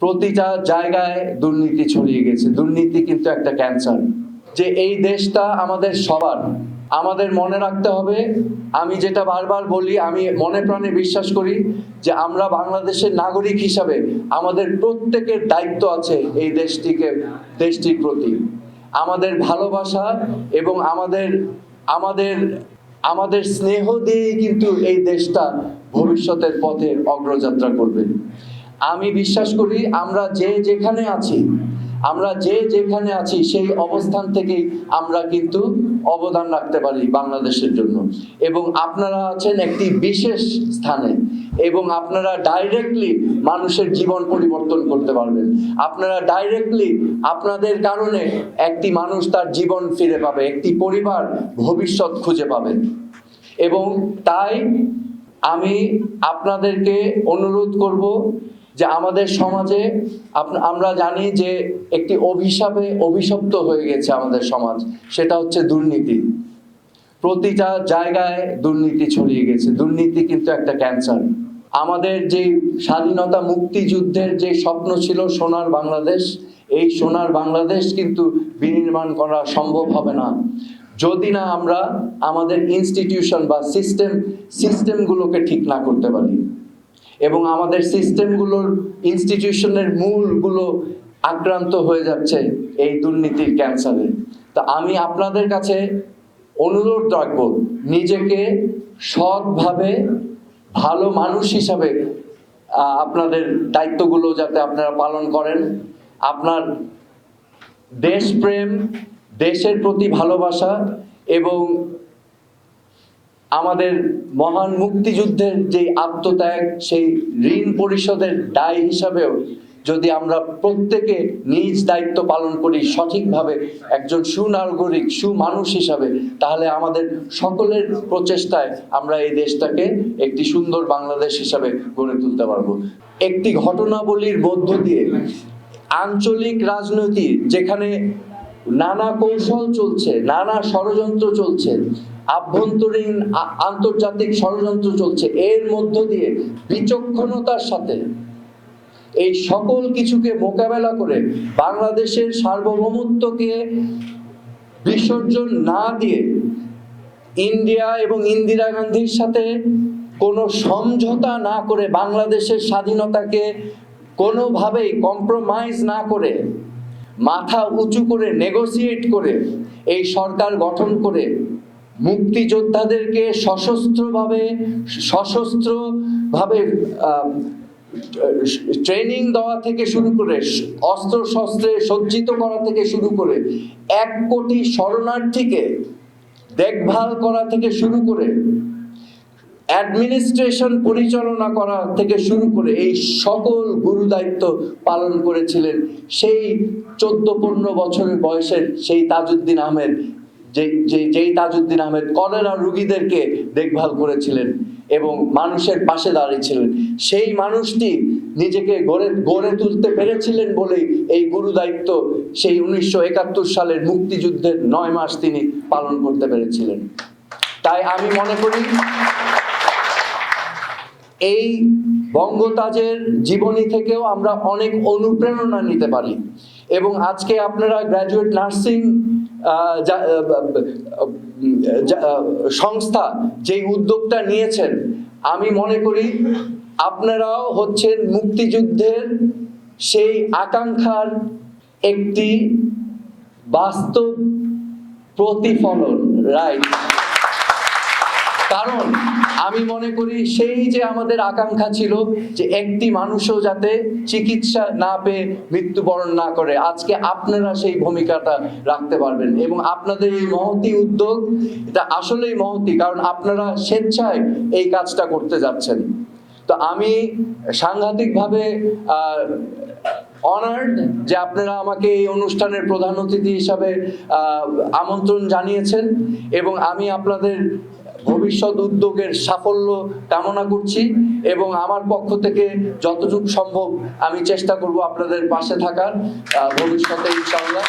প্রতিটা জায়গায় দুর্নীতি ছড়িয়ে গেছে। দুর্নীতি কিন্তু একটা ক্যান্সার যে এই দেশটা আমাদের সবার। আমাদের মনে রাখতে হবে, আমি যেটা বারবার বলি, আমি মনে প্রাণে বিশ্বাস করি যে আমরা বাংলাদেশের নাগরিক হিসাবে আমাদের প্রত্যেকের দায়িত্ব আছে এই দেশটিকে, দেশটির প্রতি। আমাদের ভালোবাসা এবং আমাদের আমাদের আমাদের স্নেহ দিয়েই কিন্তু এই দেশটা ভবিষ্যতের পথে অগ্রযাত্রা করবে। আমি বিশ্বাস করি আমরা যে যেখানে আছি, আমরা যে যেখানে আছি, সেই অবস্থান থেকেই আমরা কিন্তু অবদান রাখতে পারি বাংলাদেশের জন্য। এবং আপনারা আছেন একটি বিশেষ স্থানে, এবং আপনারা ডাইরেক্টলি মানুষের জীবন পরিবর্তন করতে পারবেন। আপনারা ডাইরেক্টলি আপনাদের কারণে একটি মানুষ তার জীবন ফিরে পাবে, একটি পরিবার ভবিষ্যৎ খুঁজে পাবে। এবং তাই আমি আপনাদেরকে অনুরোধ করব যে আমাদের সমাজে আমরা জানি যে একটি অভিশাপে অভিশপ্ত হয়ে গেছে আমাদের সমাজ, সেটা হচ্ছে দুর্নীতি। প্রতিটা জায়গায় দুর্নীতি ছড়িয়ে গেছে, দুর্নীতি কিন্তু একটা ক্যান্সার আমাদের যে স্বাধীনতা মুক্তিযুদ্ধের যে স্বপ্ন ছিল সোনার বাংলাদেশ, এই সোনার বাংলাদেশ কিন্তু বিনির্মাণ করা সম্ভব হবে না। যদি না আমরা আমাদের ইনস্টিটিউশন বা সিস্টেম সিস্টেমগুলোকে ঠিক না করতে পারি। এবং আমাদের সিস্টেমগুলোর ইনস্টিটিউশনের মূলগুলো আক্রান্ত হয়ে যাচ্ছে এই দুর্নীতির ক্যান্সারে তা আমি আপনাদের কাছে অনুরোধ রাখব, নিজেকে সৎভাবে ভালো মানুষ হিসাবে আপনাদের দায়িত্বগুলো যাতে আপনারা পালন করেন। আপনার দেশপ্রেম, দেশের প্রতি ভালোবাসা এবং আমাদের মহান মুক্তিযুদ্ধের যে আত্মত্যাগ, সেই ঋণ পরিশোধের দায় হিসাবেও যদি আমরা প্রত্যেকে নিজ দায়িত্ব পালন করি সঠিকভাবে, একজন সুনাগরিক, সুমানুষ হিসাবে, তাহলে আমাদের সকলের প্রচেষ্টায় আমরা এই দেশটাকে একটি সুন্দর বাংলাদেশ হিসাবে গড়ে তুলতে পারব। একটি ঘটনাবলীর মধ্য দিয়ে আঞ্চলিক রাজনীতি যেখানে নানা কৌশল চলছে, নানা ষড়যন্ত্র চলছে আভ্যন্তরীণ আন্তর্জাতিক ষড়যন্ত্র চলছে। এর মধ্য দিয়ে বিচক্ষণতার সাথে এই সকল কিছুকে মোকাবেলা করে বাংলাদেশের সার্বভৌমত্বকে বিসর্জন না দিয়ে ইন্ডিয়া এবং ইন্দিরা গান্ধীর সাথে কোনো সমঝোতা না করে বাংলাদেশের স্বাধীনতাকে কোনোভাবেই কম্প্রোমাইজ না করে, মাথা উঁচু করে নেগোসিয়েট করে এই সরকার গঠন করে মুক্তিযোদ্ধাদেরকে সশস্ত্রভাবে সশস্ত্রভাবে ট্রেনিং দেওয়া থেকে শুরু করে অস্ত্র শস্ত্রে সজ্জিত করা থেকে শুরু করে, এক কোটি শরণার্থীকে দেখভাল করা থেকে শুরু করে, অ্যাডমিনিস্ট্রেশন পরিচালনা করা থেকে শুরু করে, এই সকল গুরু দায়িত্ব পালন করেছিলেন সেই চোদ্দ পনেরো বছরের বয়সের সেই তাজউদ্দিন আহমেদ। যেই তাজউদ্দিন আহমেদ কলেরা রুগীদেরকে দেখভাল করেছিলেন এবং মানুষের পাশে দাঁড়িয়েছিলেন, সেই মানুষটি নিজেকে গড়ে গড়ে তুলতে পেরেছিলেন বলেই এই গুরু দায়িত্ব সেই উনিশশো একাত্তর সালের মুক্তিযুদ্ধের নয় মাস তিনি পালন করতে পেরেছিলেন। তাই আমি মনে করি, এই বঙ্গতাজের জীবনী থেকেও আমরা অনেক অনুপ্রেরণা নিতে পারি। এবং আজকে আপনারা গ্র্যাজুয়েট নার্সিং সংস্থা যেই উদ্যোগটা নিয়েছেন, আমি মনে করি আপনারাও হচ্ছেন মুক্তিযুদ্ধের সেই আকাঙ্ক্ষার একটি বাস্তব প্রতিফলন রাইট কারণ আমি মনে করি সেই যে আমাদের আকাঙ্ক্ষা ছিল যে একটি মানুষও যাতে চিকিৎসা না পেয়ে মৃত্যুবরণ না করে, আজকে আপনারা সেই ভূমিকাটা রাখতে পারবেন। এবং আপনাদের এই মহতি উদ্যোগ, এটা আসলেই মহতি, কারণ আপনারা স্বেচ্ছায় এই কাজটা করতে যাচ্ছেন। তো আমি সাংঘাতিকভাবে অনার্ড যে আপনারা আমাকে এই অনুষ্ঠানের প্রধান অতিথি হিসাবে আমন্ত্রণ জানিয়েছেন এবং আমি আপনাদের ভবিষ্যৎ উদ্যোগের সাফল্য কামনা করছি এবং আমার পক্ষ থেকে যতটুকু সম্ভব আমি চেষ্টা করব আপনাদের পাশে থাকার ভবিষ্যতে ইনশাআল্লাহ।